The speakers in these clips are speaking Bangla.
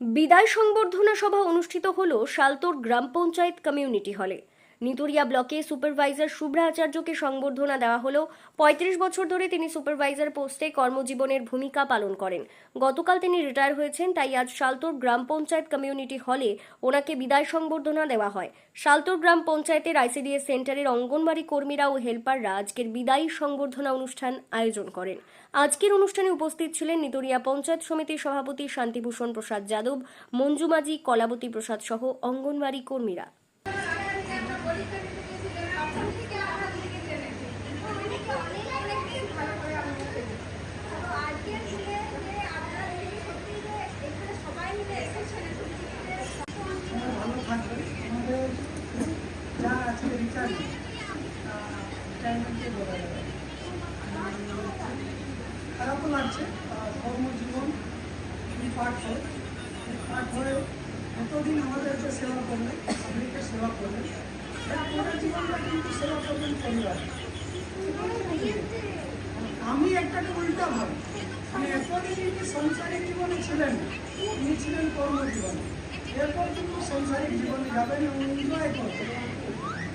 বিদায় সংবর্ধনা সভা অনুষ্ঠিত হল শালতোর গ্রাম পঞ্চায়েত কমিউনিটি হলে। নিতুরিয়া ব্লকে সুপারভাইজার শুভ্রা আচার্যকে সংবর্ধনা দেওয়া হলো। পঁয়ত্রিশ বছর ধরে তিনি সুপারভাইজার পোস্টে কর্মজীবনের ভূমিকা পালন করেন। গতকাল তিনি রিটায়ার হয়েছেন, তাই আজ শালতোর গ্রাম পঞ্চায়েত কমিউনিটি হলে ওনাকে বিদায় সংবর্ধনা দেওয়া হয়। শালতোর গ্রাম পঞ্চায়েতের আইসিডিএস সেন্টারের অঙ্গনবাড়ি কর্মীরা ও হেল্পাররা আজকের বিদায়ী সংবর্ধনা অনুষ্ঠান আয়োজন করেন। আজকের অনুষ্ঠানে উপস্থিত ছিলেন নিতুরিয়া পঞ্চায়েত সমিতির সভাপতি শান্তিভূষণ প্রসাদ যাদব মঞ্জু মাঝি কলাবতী প্রসাদ সহ অঙ্গনবাড়ি কর্মীরা। যা আছে রিচার্জ খারাপও লাগছে কর্মজীবন পাঠ হয় পাঠ হয়ে এতদিন আমাদেরকে সেবা করলেন পাবলিকের সেবা করলেন এরপরে জীবনটা কিন্তু সেবা করবেন পরিবার আমি একটাকে উল্টা ভাবি। মানে এতদিন তিনি সংসারিক জীবনে ছিলেন না। তিনি ছিলেন কর্মজীবনে। এরপর কিন্তু সংসারিক জীবনে যাবেন এবং এনজয় করবেন।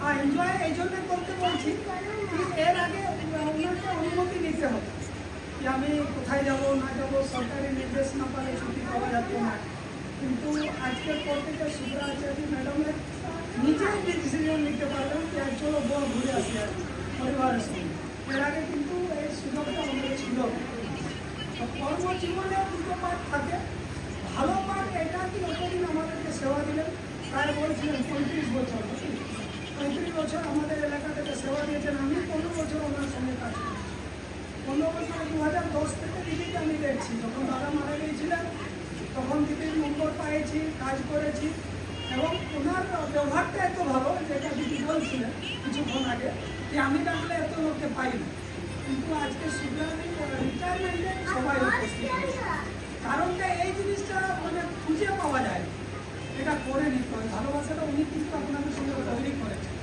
আর এনজয় এই জন্য করতে বলছি এর আগে ওনাকে অনুমতি নিতে হবে যে আমি কোথায় যাব, না যাব, সরকারি নির্দেশ না পালে ছুটি পাওয়া যেত না। কিন্তু আজকের পর থেকে সুব্রা ম্যাডামের সঙ্গে এর কিন্তু এই সুযোগটা আমাদের ছিল কর্মজীবনে দুটো পাঠ থাকে ভালো পাঠ এটা কি অতদিন আমাদেরকে সেবা দিলেন তাই বলছিলেন পঁয়ত্রিশ বছর পঁয়ত্রিশ বছর আমাদের এলাকা থেকে সেবা দিয়েছেন আমি পনেরো বছর ওনার সঙ্গে কাজ করি পনেরো বছর দু হাজার দশ থেকে দিদিকে আমি দেখছি যখন দাদা মারা গিয়েছিলেন তখন দিদির নম্বর পাইছি কাজ করেছি এবং ওনার ব্যবহারটা এত ভালো যেটা দিদি বলছিলেন কিছুক্ষণ আগে। যে আমি ডাকলে এত লোককে পাই না। কিন্তু আজকে সুগ্রামী রিটায়ারমেন্টে সবাই উপস্থিত কারণটা এই জিনিসটা মানে খুঁজে পাওয়া যায়। এটা করে নিতে হয়। ভালোবাসাটা উনি কিন্তু আপনাদের সঙ্গে তৈরি করেছেন।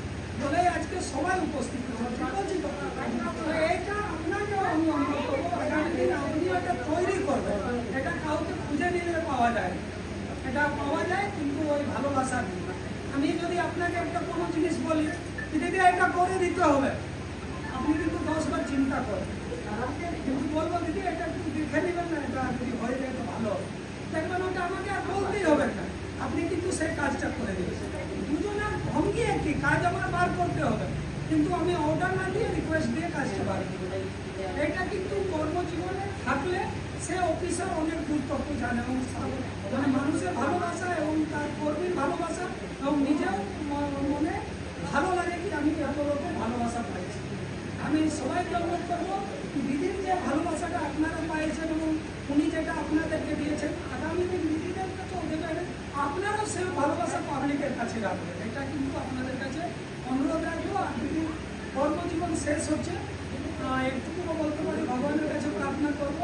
বলেই আজকে সবাই উপস্থিত এইটা আপনাকে আমি অনুরোধ করব, আগামী আপনি এটা তৈরি করবেন। এটা কাউকে খুঁজে নিলে পাওয়া যায়। এটা পাওয়া যায়, কিন্তু ওই ভালোবাসা আমি যদি আপনাকে একটা কোনো জিনিস বলি দিদি এটা করে দিতে হবে। আপনি কিন্তু দশবার চিন্তা করেন। কিন্তু বলব, দিদি, এটা একটু দেখে নেবেন না, এটা যদি হয়ে যায় তো ভালো দেখবেন ওটা আমাকে আর বলতেই হবে না। আপনি কিন্তু সেই কাজটা করে দেবেন দুজনের ভঙ্গি একটি কাজ আমার বার করতে হবে। কিন্তু আমি অর্ডার না দিয়ে রিকোয়েস্ট দিয়ে কাজটা বার করব এটা কিন্তু কর্মজীবনে থাকলে সে অফিসার অনেক গুরুত্বপূর্ণ জানে এবং মানে মানুষের ভালোবাসা এবং তার কর্মীর ভালোবাসা এবং নিজের মনে ভালো লাগে কি আমি এত লোকের ভালোবাসা পাইছি আমি সবাইকে অনুরোধ করব। দিদির যে ভালোবাসাটা আপনারা পাইছেন এবং উনি যেটা আপনাদেরকে দিয়েছেন, আগামী দিন দিদিদের কাছে দেবেন আপনারাও সে ভালোবাসা পাবলিকের কাছে রাখবেন। এটা কিন্তু আপনাদের কাছে অনুরোধ রাখব। আর দিদির কর্মজীবন শেষ হচ্ছে। একটুকু বলতে পারি, ভগবানের কাছে প্রার্থনা করব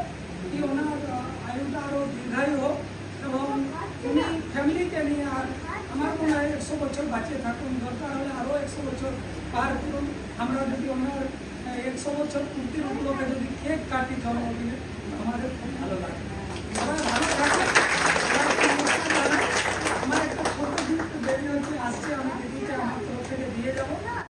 কি ওনার আয়ুটা আরও দীর্ঘায়ু হোক এবং উনি ফ্যামিলিকে নিয়ে আর আমার মনে হয় একশো বছর বাঁচিয়ে থাকুন। দরকার হলে আরও একশো বছর পার করুন। আমরা যদি ওনার একশো বছর পূর্তির উপলক্ষে যদি কেক কাটি জন্মদিনে আমাদের খুব ভালো লাগে।